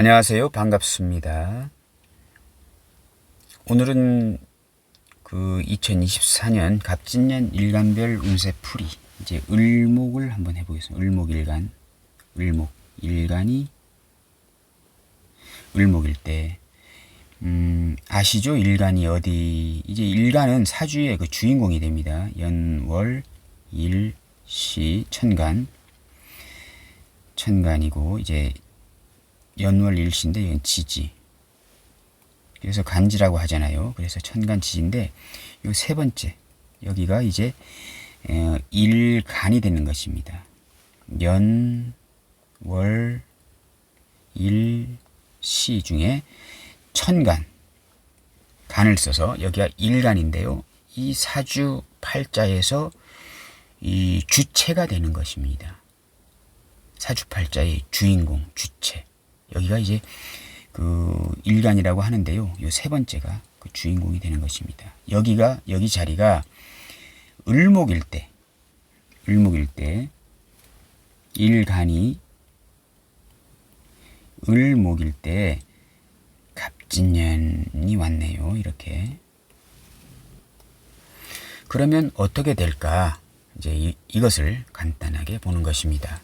안녕하세요. 반갑습니다. 오늘은 그 2024년 갑진년 일간별 운세 풀이 이제 을목을 한번 해보겠습니다. 을목 일간, 을목 일간이 을목일 때 음, 아시죠? 일간이 어디 이제 일간은 사주의 그 주인공이 됩니다. 연월 일시 천간 천간이고 이제 연월 일시인데 이건 지지. 그래서 간지라고 하잖아요. 그래서 천간지지인데 요 세 번째 여기가 이제 어, 일간이 되는 것입니다. 연, 월, 일, 시 중에 천간 간을 써서 여기가 일간인데요. 이 사주 팔자에서 이 주체가 되는 것입니다. 사주팔자의 주인공, 주체. 여기가 이제 그 일간이라고 하는데요. 요 세 번째가 그 주인공이 되는 것입니다. 여기가 여기 자리가 을목일 때, 을목일 때 일간이 을목일 때 갑진년이 왔네요. 이렇게. 그러면 어떻게 될까? 이제 이, 이것을 간단하게 보는 것입니다.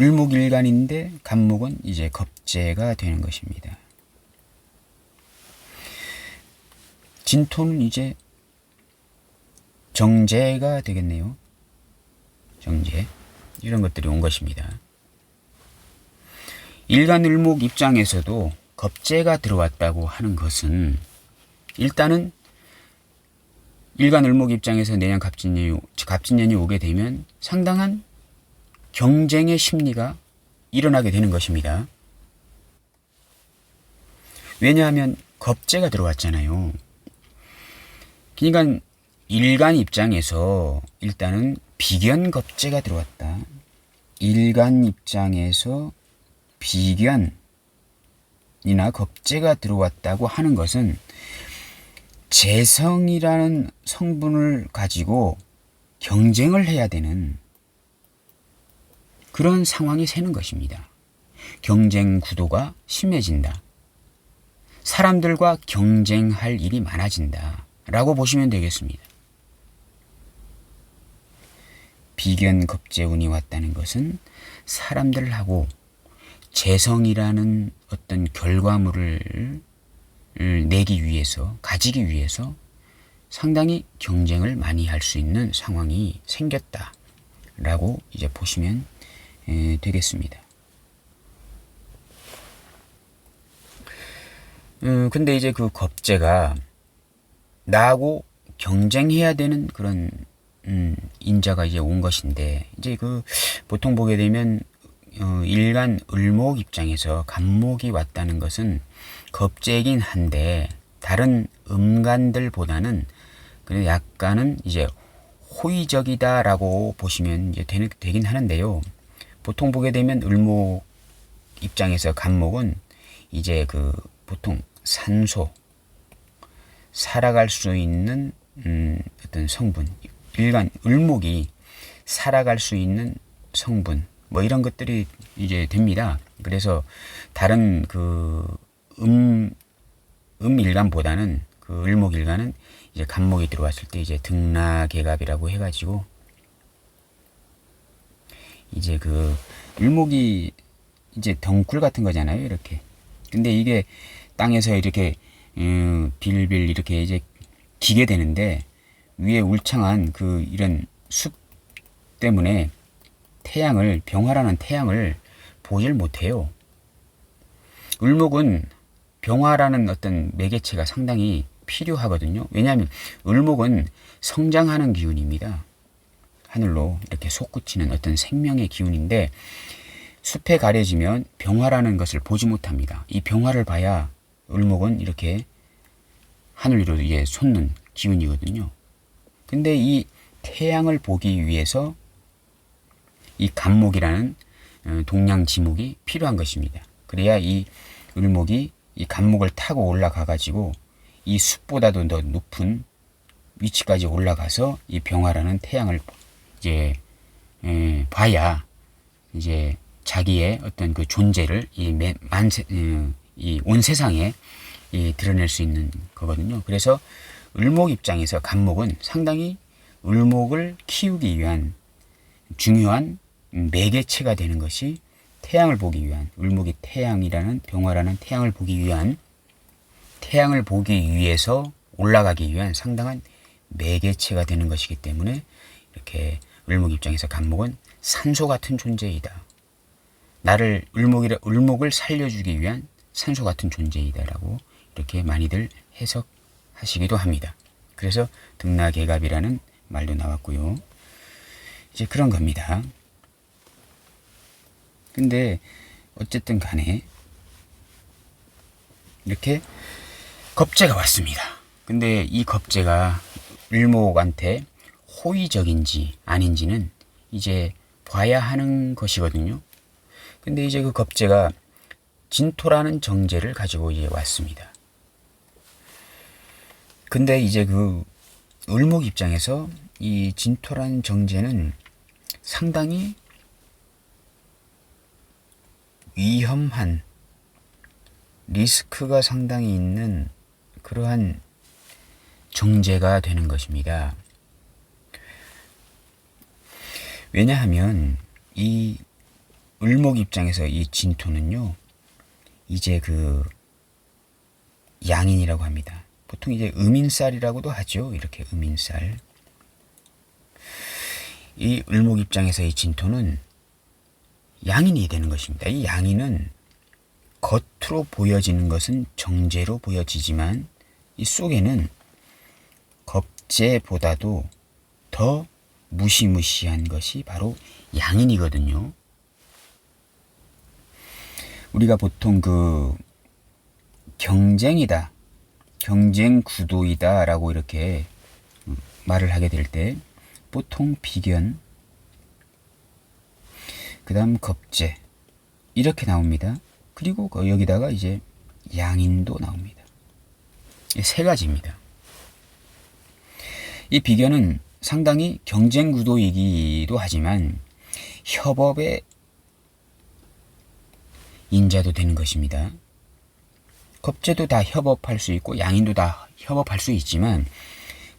을목일간인데 간목은 이제 겁재가 되는 것입니다. 진토는 이제 정제가 되겠네요. 정제. 이런 것들이 온 것입니다. 일간을목 입장에서도 겁재가 들어왔다고 하는 것은 일단은 일간을목 입장에서 내년 갑진년이, 갑진년이 오게 되면 상당한 경쟁의 심리가 일어나게 되는 것입니다. 왜냐하면 겁재가 들어왔잖아요. 그러니까 일간 입장에서 일단은 비견 겁재가 들어왔다. 일간 입장에서 비견이나 겁재가 들어왔다고 하는 것은 재성이라는 성분을 가지고 경쟁을 해야 되는 그런 상황이 새는 것입니다. 경쟁 구도가 심해진다. 사람들과 경쟁할 일이 많아진다. 라고 보시면 되겠습니다. 비견 겁재운이 왔다는 것은 사람들하고 재성이라는 어떤 결과물을 내기 위해서, 가지기 위해서 상당히 경쟁을 많이 할 수 있는 상황이 생겼다. 라고 이제 보시면 되겠습니다. 음, 근데 이제 그 겁재가 나하고 경쟁해야 되는 그런 음, 인자가 이제 온 것인데 이제 그 보통 보게 되면 어, 일간 을목 입장에서 간목이 왔다는 것은 겁재이긴 한데 다른 음간들보다는 그냥 약간은 이제 호의적이다라고 보시면 이제 되는, 되긴 하는데요. 보통 보게 되면 을목 입장에서 간목은 이제 그 보통 산소 살아갈 수 있는 음, 어떤 성분 일간 을목이 살아갈 수 있는 성분 뭐 이런 것들이 이제 됩니다. 그래서 다른 그 음, 음일간보다는 그 을목일간은 이제 간목이 들어왔을 때 이제 등락계갑이라고 해가지고 이제 그 을목이 이제 덩굴 같은 거잖아요. 이렇게. 근데 이게 땅에서 이렇게 음, 빌빌 이렇게 이제 기게 되는데 위에 울창한 그 이런 숲 때문에 태양을 병화라는 태양을 보질 못해요. 을목은 병화라는 어떤 매개체가 상당히 필요하거든요. 왜냐하면 을목은 성장하는 기운입니다. 하늘로 이렇게 솟구치는 어떤 생명의 기운인데 숲에 가려지면 병화라는 것을 보지 못합니다. 이 병화를 봐야 을목은 이렇게 하늘 위로 예, 솟는 기운이거든요. 근데 이 태양을 보기 위해서 이 간목이라는 어, 동양 지목이 필요한 것입니다. 그래야 이 을목이 이 간목을 타고 올라가 가지고 이 숲보다도 더 높은 위치까지 올라가서 이 병화라는 태양을 이제 에, 봐야 이제 자기의 어떤 그 존재를 이 만세 어, 이온 세상에 이 드러낼 수 있는 거거든요. 그래서 을목 입장에서 간목은 상당히 을목을 키우기 위한 중요한 매개체가 되는 것이 태양을 보기 위한 을목이 태양이라는 병화라는 태양을 보기 위한 태양을 보기 위해서 올라가기 위한 상당한 매개체가 되는 것이기 때문에 이렇게 을목 입장에서 간목은 산소 같은 존재이다. 나를 을목이라 을목을 살려주기 위한 산소 같은 존재이다라고 이렇게 많이들 해석하시기도 합니다. 그래서 등나개갑이라는 말도 나왔고요. 이제 그런 겁니다. 근데 어쨌든 간에 이렇게 겁재가 왔습니다. 근데 이 겁재가 을목한테 호의적인지 아닌지는 이제 봐야 하는 것이거든요. 근데 이제 그 겁재가 진토라는 정제를 가지고 이제 왔습니다. 근데 이제 그 을목 입장에서 이 진토라는 정제는 상당히 위험한 리스크가 상당히 있는 그러한 정제가 되는 것입니다. 왜냐하면 이 을목 입장에서 이 진토는요, 이제 그 양인이라고 합니다. 보통 이제 음인살이라고도 하죠. 이렇게 음인살. 이 을목 입장에서 이 진토는 양인이 되는 것입니다. 이 양인은 겉으로 보여지는 것은 정제로 보여지지만 이 속에는 겁제보다도 더 무시무시한 것이 바로 양인이거든요. 우리가 보통 그 경쟁이다, 경쟁 구도이다 라고 이렇게 말을 하게 될 때 보통 비견, 그 다음 겁제, 이렇게 나옵니다. 그리고 그 여기다가 이제 양인도 나옵니다. 세 가지입니다. 이 비견은 상당히 경쟁 구도이기도 하지만 협업의 인자도 되는 것입니다. 겁제도 다 협업할 수 있고 양인도 다 협업할 수 있지만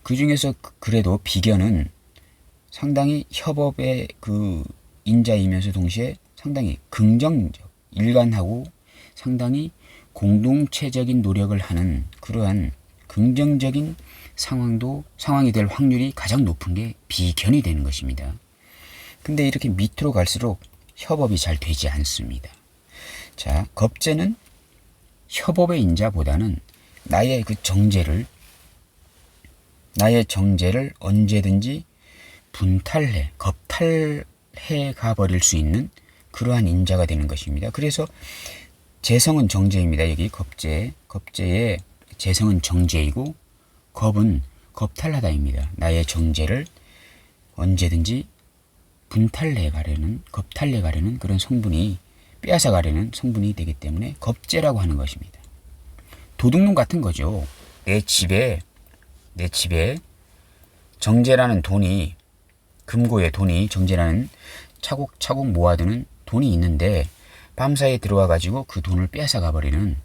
그 중에서 그래도 비견은 상당히 협업의 그 인자이면서 동시에 상당히 긍정적, 일관하고 상당히 공동체적인 노력을 하는 그러한 긍정적인 상황도 상황이 될 확률이 가장 높은 게 비견이 되는 것입니다. 근데 이렇게 밑으로 갈수록 협업이 잘 되지 않습니다. 자, 겁제는 협업의 인자보다는 나의 그 정제를 나의 정제를 언제든지 분탈해, 겁탈해 가버릴 수 있는 그러한 인자가 되는 것입니다. 그래서 재성은 정제입니다. 여기 겁제, 겁제의 재성은 정제이고 겁은 겁탈하다입니다. 나의 정제를 언제든지 분탈해 가려는, 겁탈해 가려는 그런 성분이 빼앗아 가려는 성분이 되기 때문에 겁제라고 하는 것입니다. 도둑놈 같은 거죠. 내 집에, 내 집에 정제라는 돈이, 금고에 돈이, 정제라는 차곡차곡 모아두는 돈이 있는데 밤사이에 들어와 가지고 그 돈을 빼앗아 가버리는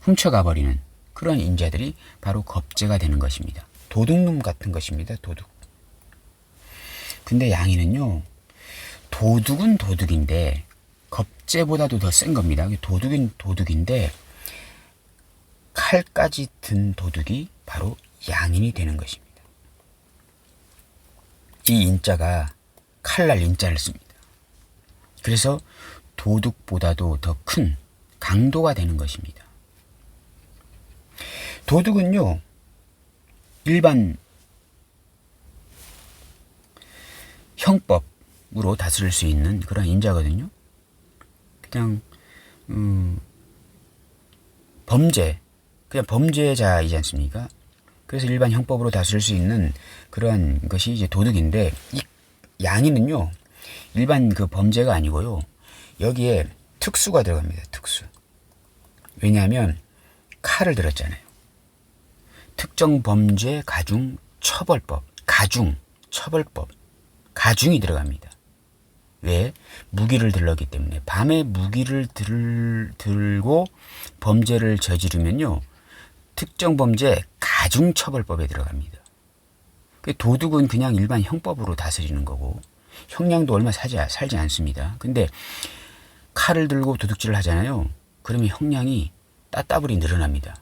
훔쳐가 버리는 그런 인자들이 바로 겁제가 되는 것입니다. 도둑놈 같은 것입니다. 도둑. 근데 양이는요. 도둑은 도둑인데 겁제보다도 더 센 겁니다. 도둑인 도둑인데 칼까지 든 도둑이 바로 양인이 되는 것입니다. 이 인자가 칼날 인자를 씁니다. 그래서 도둑보다도 더 큰 강도가 되는 것입니다. 도둑은요, 일반 형법으로 다스릴 수 있는 그런 인자거든요. 그냥, 음, 범죄, 그냥 범죄자이지 않습니까? 그래서 일반 형법으로 다스릴 수 있는 그러한 것이 이제 도둑인데, 이 양이는요, 일반 그 범죄가 아니고요. 여기에 특수가 들어갑니다. 특수. 왜냐하면 칼을 들었잖아요. 특정 범죄 가중 처벌법, 가중 처벌법, 가중이 들어갑니다. 왜? 무기를 들렀기 때문에. 밤에 무기를 들, 들고 범죄를 저지르면요. 특정 범죄 가중 처벌법에 들어갑니다. 그 도둑은 그냥 일반 형법으로 다스리는 거고 형량도 얼마 사지, 살지 않습니다. 근데 칼을 들고 도둑질을 하잖아요. 그러면 형량이 따따블이 늘어납니다.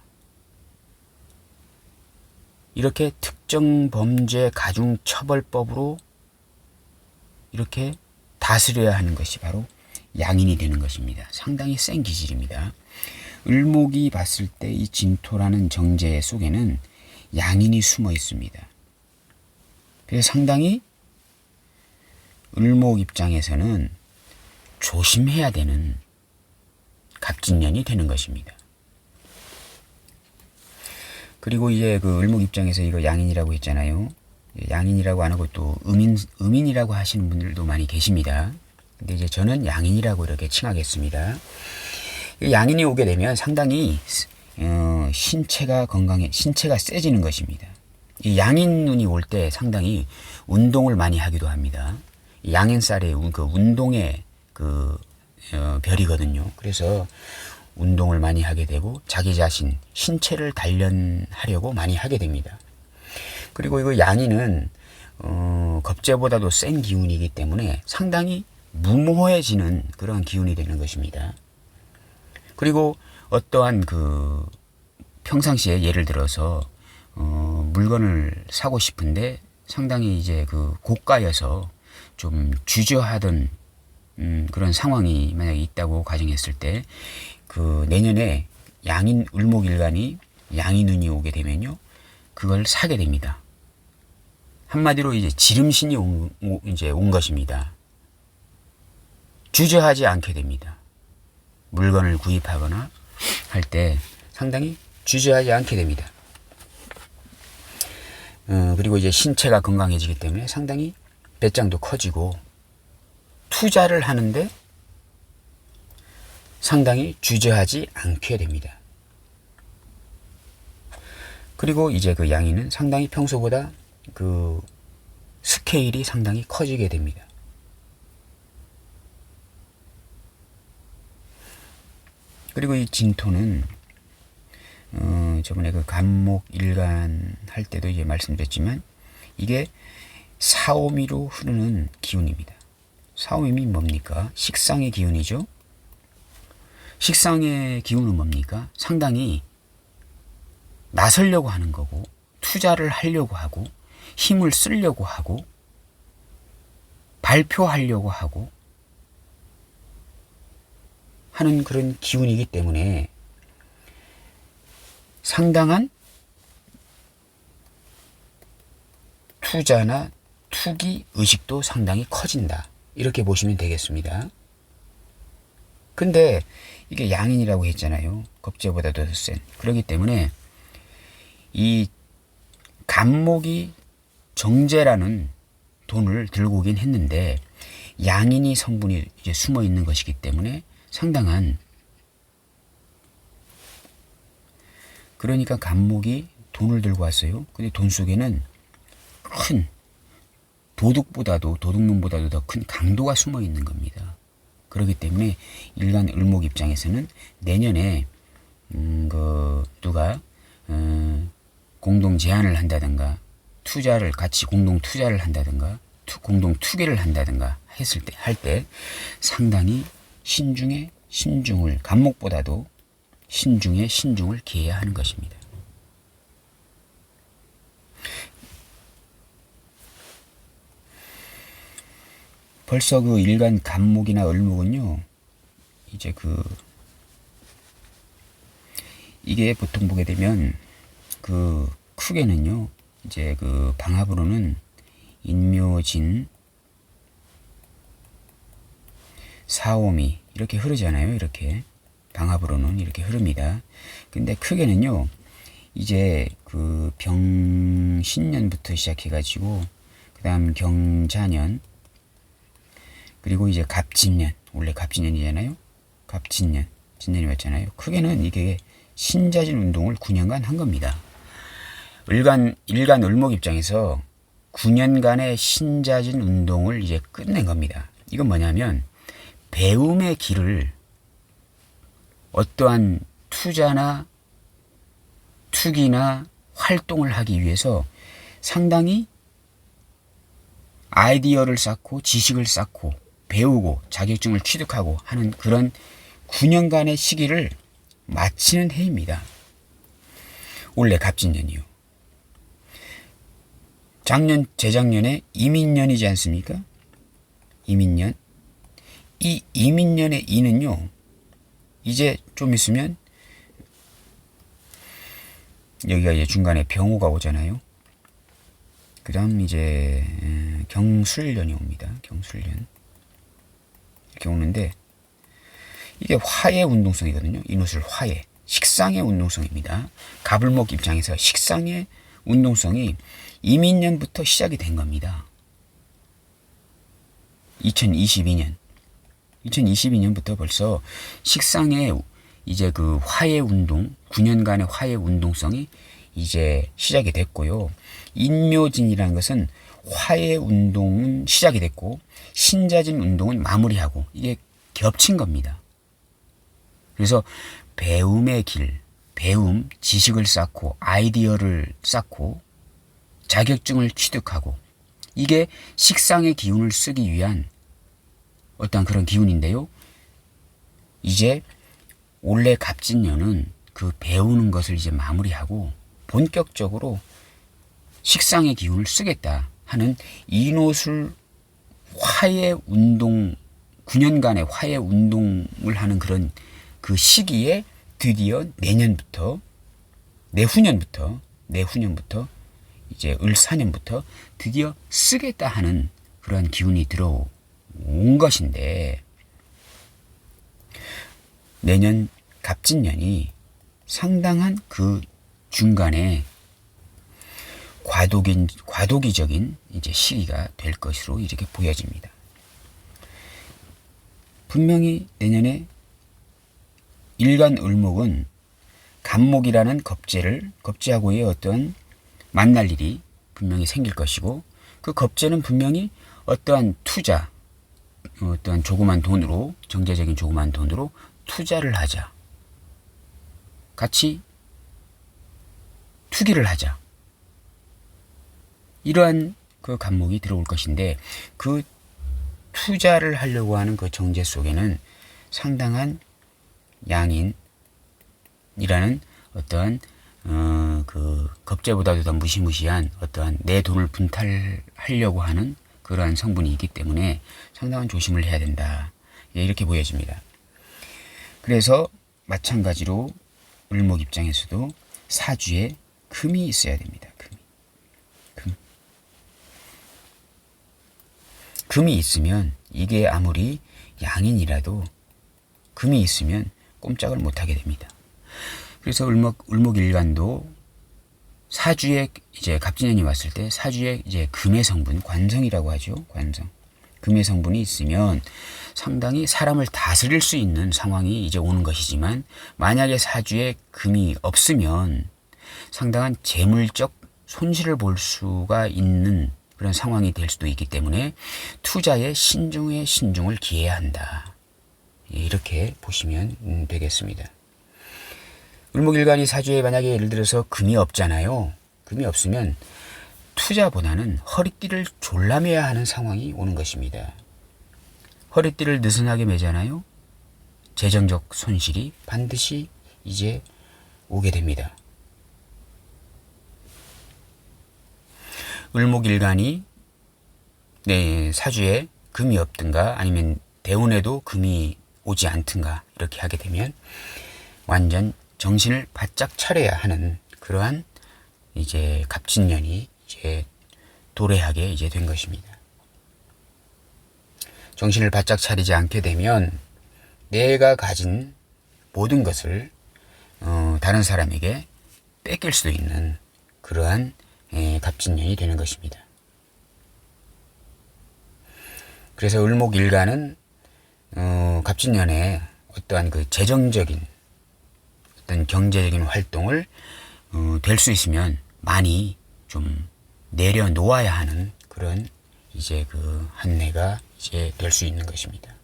이렇게 특정 범죄 가중 처벌법으로 이렇게 다스려야 하는 것이 바로 양인이 되는 것입니다. 상당히 센 기질입니다. 을목이 봤을 때 이 진토라는 정제 속에는 양인이 숨어 있습니다. 그래서 상당히 을목 입장에서는 조심해야 되는 갑진년이 되는 것입니다. 그리고 이제 그 을목 입장에서 이거 양인이라고 했잖아요. 양인이라고 안 하고 또 음인 음인이라고 하시는 분들도 많이 계십니다. 근데 이제 저는 양인이라고 이렇게 칭하겠습니다. 이 양인이 오게 되면 상당히 어, 신체가 건강해 신체가 세지는 것입니다. 이 양인 눈이 올 때 상당히 운동을 많이 하기도 합니다. 이 양인살의 운- 그 운동의 그 어, 별이거든요. 그래서 운동을 많이 하게 되고 자기 자신 신체를 단련하려고 많이 하게 됩니다. 그리고 이거 양이는 어, 겁재보다도 센 기운이기 때문에 상당히 무모해지는 그런 기운이 되는 것입니다. 그리고 어떠한 그 평상시에 예를 들어서 어, 물건을 사고 싶은데 상당히 이제 그 고가여서 좀 주저하던 음, 그런 상황이 만약에 있다고 가정했을 때 그 내년에 양인 을목 일간이 양인운이 오게 되면요 그걸 사게 됩니다. 한마디로 이제 지름신이 온, 오- 이제 온 것입니다. 주저하지 않게 됩니다. 물건을 구입하거나 할 때 상당히 주저하지 않게 됩니다. 어, 그리고 이제 신체가 건강해지기 때문에 상당히 배짱도 커지고 투자를 하는데 상당히 주저하지 않게 됩니다. 그리고 이제 그 양이는 상당히 평소보다 그 스케일이 상당히 커지게 됩니다. 그리고 이 진토는 어, 저번에 그 간목 일간 할 때도 이제 말씀드렸지만 이게 사오미로 흐르는 기운입니다. 사오미 뭡니까? 식상의 기운이죠. 식상의 기운은 뭡니까? 상당히 나서려고 하는 거고 투자를 하려고 하고 힘을 쓰려고 하고 발표하려고 하고 하는 그런 기운이기 때문에 상당한 투자나 투기 의식도 상당히 커진다. 이렇게 보시면 되겠습니다. 근데 이게 양인이라고 했잖아요. 겁재보다도 더 센. 그렇기 때문에 이 간목이 정제라는 돈을 들고 오긴 했는데 양인이 성분이 이제 숨어 있는 것이기 때문에 상당한 그러니까 간목이 돈을 들고 왔어요. 근데 돈 속에는 큰 도둑보다도 도둑놈보다도 더 큰 강도가 숨어 있는 겁니다. 그렇기 때문에 일간 을목 입장에서는 내년에 음, 그 누가 어, 공동 제안을 한다든가 투자를 같이 공동 투자를 한다든가 투, 공동 투기를 한다든가 했을 때 할 때 상당히 신중에 신중을 간목보다도 신중에 신중을 기해야 하는 것입니다. 벌써 그 일간 간목이나 을목은요, 이제 그, 이게 보통 보게 되면, 그, 크게는요, 이제 그 방합으로는 인묘진, 사오미, 이렇게 흐르잖아요, 이렇게. 방합으로는 이렇게 흐릅니다. 근데 크게는요, 이제 그 병신년부터 시작해가지고, 그 다음 경자년, 그리고 이제 갑진년 원래 갑진년이잖아요. 갑진년 진년이 왔잖아요. 크게는 이게 신자진 운동을 9년간 한 겁니다. 일간 일간 을목 입장에서 9년간의 신자진 운동을 이제 끝낸 겁니다. 이건 뭐냐면 배움의 길을 어떠한 투자나 투기나 활동을 하기 위해서 상당히 아이디어를 쌓고 지식을 쌓고 배우고 자격증을 취득하고 하는 그런 9년간의 시기를 마치는 해입니다. 올해 갑진년이요. 작년, 재작년에 이민년이지 않습니까? 이민년. 이 이민년의 이는요, 이제 좀 있으면 여기가 이제 중간에 병호가 오잖아요. 그 다음 이제 에, 경술년이 옵니다. 경술년. 이렇게 오는데 이게 화의 운동성이거든요. 이노술 화의. 식상의 운동성입니다. 가불목 입장에서 식상의 운동성이 이민년부터 시작이 된 겁니다. 2022년. 2022년부터 벌써 식상의 이제 그 화해 운동, 9년간의 화해 운동성이 이제 시작이 됐고요. 인묘진이라는 것은 화해 운동은 시작이 됐고 신자진 운동은 마무리하고 이게 겹친 겁니다. 그래서 배움의 길, 배움, 지식을 쌓고 아이디어를 쌓고 자격증을 취득하고 이게 식상의 기운을 쓰기 위한 어떤 그런 기운인데요. 이제 원래 갑진년은 그 배우는 것을 이제 마무리하고 본격적으로 식상의 기운을 쓰겠다 하는 이노술 화해 운동 9년간의 화해 운동을 하는 그런 그 시기에 드디어 내년부터 내후년부터 내후년부터 이제 을사년부터 드디어 쓰겠다 하는 그런 기운이 들어온 것인데 내년 갑진년이 상당한 그 중간에 과도기, 과도기적인 이제 시기가 될 것으로 이렇게 보여집니다. 분명히 내년에 일간 을목은 간목이라는 겁재를 겁재하고의 어떤 만날 일이 분명히 생길 것이고 그 겁재는 분명히 어떠한 투자, 어떠한 조그만 돈으로 정제적인 조그만 돈으로 투자를 하자. 같이 투기를 하자. 이러한 그 간목이 들어올 것인데 그 투자를 하려고 하는 그 정제 속에는 상당한 양인이라는 어떠한 어, 그 겁재보다도 더 무시무시한 어떠한 내 돈을 분탈하려고 하는 그러한 성분이 있기 때문에 상당한 조심을 해야 된다. 예, 이렇게 보여집니다. 그래서 마찬가지로 을목 입장에서도 사주에 금이 있어야 됩니다. 금. 금이 있으면 이게 아무리 양인이라도 금이 있으면 꼼짝을 못하게 됩니다. 그래서 을목 을목 일간도 사주에 이제 갑진년이 왔을 때 사주에 이제 금의 성분 관성이라고 하죠. 관성. 금의 성분이 있으면 상당히 사람을 다스릴 수 있는 상황이 이제 오는 것이지만 만약에 사주에 금이 없으면 상당한 재물적 손실을 볼 수가 있는 그런 상황이 될 수도 있기 때문에 투자에 신중에 신중을 기해야 한다. 예, 이렇게 보시면 음, 되겠습니다. 을목일간이 사주에 만약에 예를 들어서 금이 없잖아요. 금이 없으면 투자보다는 허리띠를 졸라매야 하는 상황이 오는 것입니다. 허리띠를 느슨하게 매잖아요. 재정적 손실이 반드시 이제 오게 됩니다. 을목일간이 네, 사주에 금이 없든가 아니면 대운에도 금이 오지 않든가 이렇게 하게 되면 완전 정신을 바짝 차려야 하는 그러한 이제 갑진년이 이제 도래하게 이제 된 것입니다. 정신을 바짝 차리지 않게 되면 내가 가진 모든 것을 어, 다른 사람에게 뺏길 수도 있는 그러한 에, 갑진년이 되는 것입니다. 그래서 을목 일가는 어, 갑진년에 어떠한 그 재정적인 어떤 경제적인 활동을 어, 될 수 있으면 많이 좀 내려놓아야 하는 그런 이제 그 한내가 이제 될 수 있는 것입니다.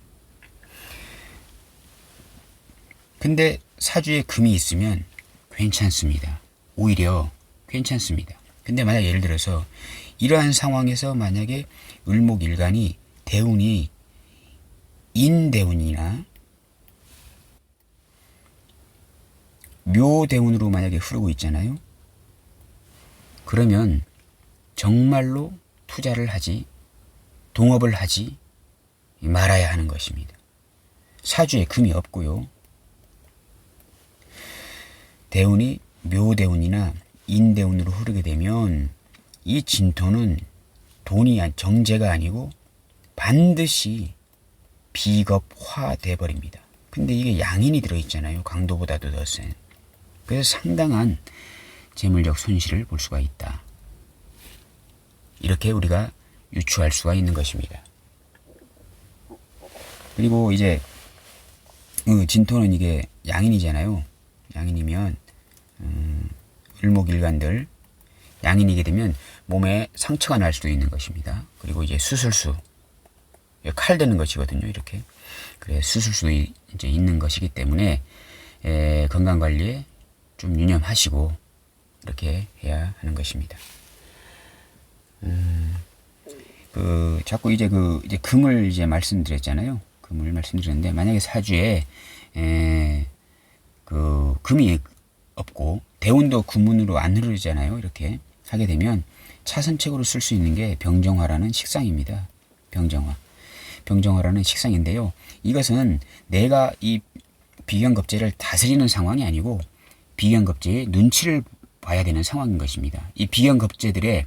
근데 사주에 금이 있으면 괜찮습니다. 오히려 괜찮습니다. 근데 만약 예를 들어서 이러한 상황에서 만약에 을목일간이 대운이 인대운이나 묘대운으로 만약에 흐르고 있잖아요. 그러면 정말로 투자를 하지 동업을 하지 말아야 하는 것입니다. 사주에 금이 없고요. 대운이 묘대운이나 인대운으로 흐르게 되면 이 진토는 돈이 아- 정제가 아니고 반드시 비겁화 돼 버립니다. 근데 이게 양인이 들어있잖아요. 강도보다도 더 센. 그래서 상당한 재물적 손실을 볼 수가 있다. 이렇게 우리가 유추할 수가 있는 것입니다. 그리고 이제 그 진토는 이게 양인이잖아요. 양인이면 음, 을목일간들 양인이게 되면 몸에 상처가 날 수도 있는 것입니다. 그리고 이제 수술수 칼 되는 것이거든요. 이렇게 그래 수술수도 이- 이제 있는 것이기 때문에 에, 건강 관리에 좀 유념하시고 이렇게 해야 하는 것입니다. 음, 그 자꾸 이제 그 이제 금을 이제 말씀드렸잖아요. 금을 말씀드렸는데 만약에 사주에 에, 그 금이 없고 대운도 금운으로 안 흐르잖아요. 이렇게 하게 되면 차선책으로 쓸 수 있는 게 병정화라는 식상입니다. 병정화. 병정화라는 식상인데요. 이것은 내가 이 비견겁제를 다스리는 상황이 아니고 비견겁제의 눈치를 봐야 되는 상황인 것입니다. 이 비견겁제들의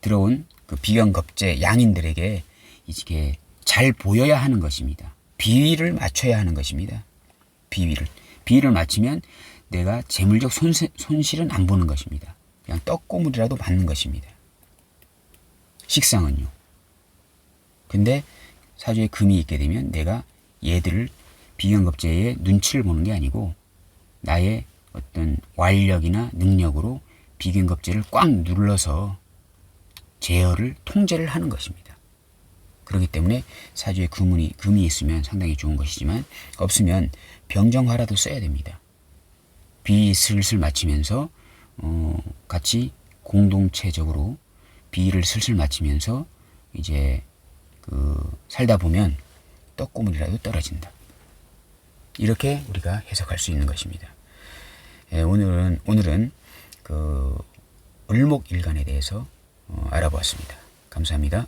들어온 그 비견겁제 양인들에게 이게 잘 보여야 하는 것입니다. 비위를 맞춰야 하는 것입니다. 비위를. 비위를 맞추면 내가 재물적 손세, 손실은 안 보는 것입니다. 그냥 떡고물이라도 받는 것입니다. 식상은요. 근데 사주에 금이 있게 되면 내가 얘들을 비견겁제의 눈치를 보는 게 아니고 나의 어떤 완력이나 능력으로 비견겁제를 꽉 눌러서 제어를 통제를 하는 것입니다. 그렇기 때문에 사주에 금이, 금이 있으면 상당히 좋은 것이지만 없으면 병정화라도 써야 됩니다. 비 슬슬 맞추면서 어, 같이 공동체적으로 비를 슬슬 맞추면서 이제 그 살다 보면 떡고물이라도 떨어진다. 이렇게 우리가 해석할 수 있는 것입니다. 예, 오늘은 오늘은 그 을목일간에 대해서 어, 알아보았습니다. 감사합니다.